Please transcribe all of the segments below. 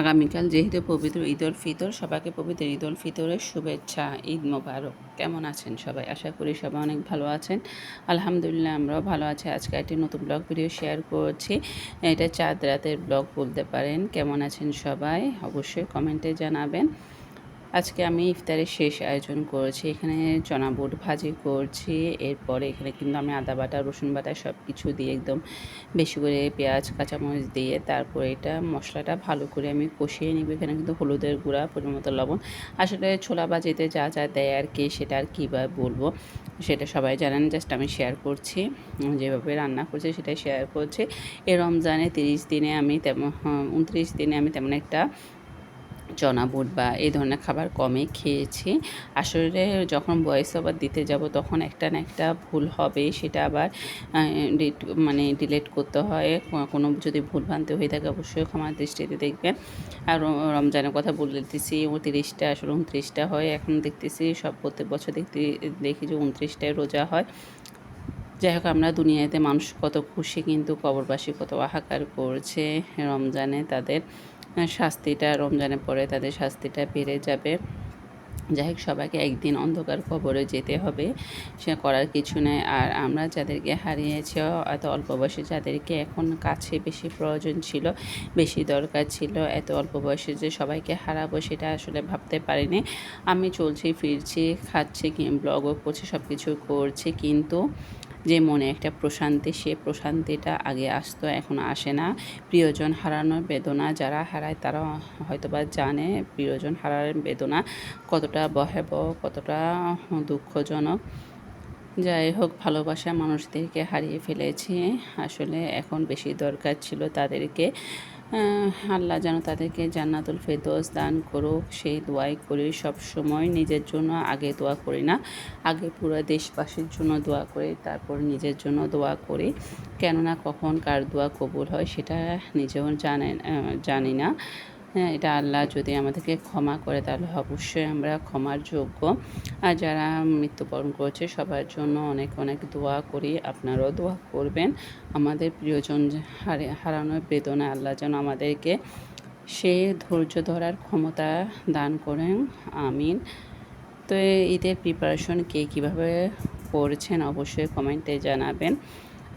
আগামীকাল যেহেতু পবিত্র ঈদ উল ফিতর, সবাইকে পবিত্র ঈদ উল ফিতরের শুভেচ্ছা, ঈদ মোবারক। কেমন আছেন সবাই? আশা করি সবাই অনেক ভালো আছেন। আলহামদুলিল্লাহ আমরাও ভালো আছি। আজকে একটি নতুন ব্লগ ভিডিও শেয়ার করছি। এটা চাঁদ রাতের ব্লগ বলতে পারেন। কেমন আছেন সবাই? অবশ্যই কমেন্টে জানাবেন। আজকে আমি ইফতারের শেষ আয়োজন করেছি, এখানে চনা বুট ভাজি করছি, এরপরে এখানে কিন্তু আমি আদা বাটা, রসুন বাটা সব কিছু দিয়ে একদম বেশি করে পেঁয়াজ, কাঁচামরিচ দিয়ে তারপরে এটা মশলাটা ভালো করে আমি কষিয়ে নিব। এখানে কিন্তু হলুদের গুঁড়া পরিমতো লবণ। আসলে ছোলা বাজিতে যা যা দেয় আর কি সেটা আর কীভাবে বলব, সেটা সবাই জানেন জাস্ট আমি শেয়ার করছি, যেভাবে রান্না করছি সেটাই শেয়ার করছি। এ রমজানে তিরিশ দিনে আমি তেমন উনত্রিশ দিনে আমি তেমন একটা চনা বুট বা এই ধরনের খাবার কমে খেয়েছি। আসলে যখন বয়স আবার দিতে যাব, তখন একটা না একটা ভুল হবে, সেটা আবার মানে ডিলেট করতে হয়। কোনো যদি ভুল ভ্রান্তি হয়ে থাকে, অবশ্যই ক্ষমার দৃষ্টিতে দেখবেন। আর রমজানের কথা বলে বলতেছি উনত্রিশটা, আসলে উনত্রিশটা হয়। এখন দেখতেছি, সব প্রত্যেক বছর দেখতে, দেখি যে উনত্রিশটায় রোজা হয়। যাই হোক, আমরা দুনিয়াতে মানুষ কত খুশি, কিন্তু কবরবাসী কত হাহাকার করছে। রমজানে তাদের শাস্তিটা রমজানে পরে তাদের শাস্তিটা বেড়ে যাবে। যাই হোক, সবাইকে একদিন অন্ধকার কবরে যেতে হবে, সে করার কিছু নেই। আর আমরা যাদেরকে হারিয়েছি এত অল্প বয়সে যাদেরকে এখন কাছে বেশি প্রয়োজন ছিল, বেশি দরকার ছিল, এত অল্প বয়সে যে সবাইকে হারাবো সেটা আসলে ভাবতে পারিনি। আমি চলছি, ফিরছি, খাচ্ছি ব্লগও করছি সব কিছু করছি, কিন্তু যে মনে একটা প্রশান্তি, সে প্রশান্তিটা আগে আসতো, এখন আসে না। প্রিয়জন হারানোর বেদনা যারা হারায়, তারা হয়তোবা জানে প্রিয়জন হারার বেদনা কতটা ভয়াবহ কতটা দুঃখজনক। যাই হোক, ভালোবাসা মানুষদেরকে হারিয়ে ফেলেছি। আসলে এখন বেশি দরকার ছিল তাদেরকে। আল্লাহ যেন তাদেরকে জান্নাতুল ফেদোস দান করুক, সেই দোয়াই করি। সব সময় নিজের জন্য আগে দোয়া করি না, আগে পুরো দেশবাসীর জন্য দোয়া করি, তারপর নিজের জন্য দোয়া করি। কেননা কখন কার দোয়া কবুল হয় সেটা নিজেও জানেন জানি না। হ্যাঁ এটা আল্লাহ যদি আমাদেরকে ক্ষমা করে, তাহলে অবশ্যই আমরা ক্ষমার যোগ্য। আর যারা মৃত্যুবরণ করেছে, সবার জন্য অনেক অনেক দোয়া করি, আপনারাও দোয়া করবেন। আমাদের প্রিয়জন হারে, হারানোর বেদনা আল্লাহ যেন আমাদেরকে সে ধৈর্য ধরার ক্ষমতা দান করেন। আমিন। তো ঈদের প্রিপারেশন কে কীভাবে করছেন, অবশ্যই কমেন্টে জানাবেন।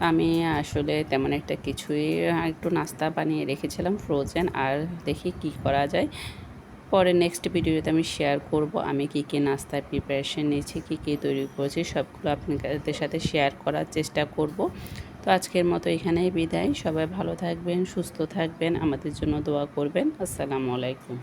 আমি আসলে তেমন একটা কিছুই একটু নাস্তা বানিয়ে রেখেছিলাম ফ্রোজেন আর দেখি কি করা যায়। পরে নেক্সট ভিডিওতে আমি শেয়ার করব আমি কি কি নাস্তার প্রিপারেশন নিয়েছি, কি কি তৈরি করেছি, সবগুলো আপনাদের সাথে শেয়ার করার চেষ্টা করব। তো আজকের মতো এখানেই বিদায়। সবাই ভালো থাকবেন, সুস্থ থাকবেন, আমাদের জন্য দোয়া করবেন। আসসালামু আলাইকুম।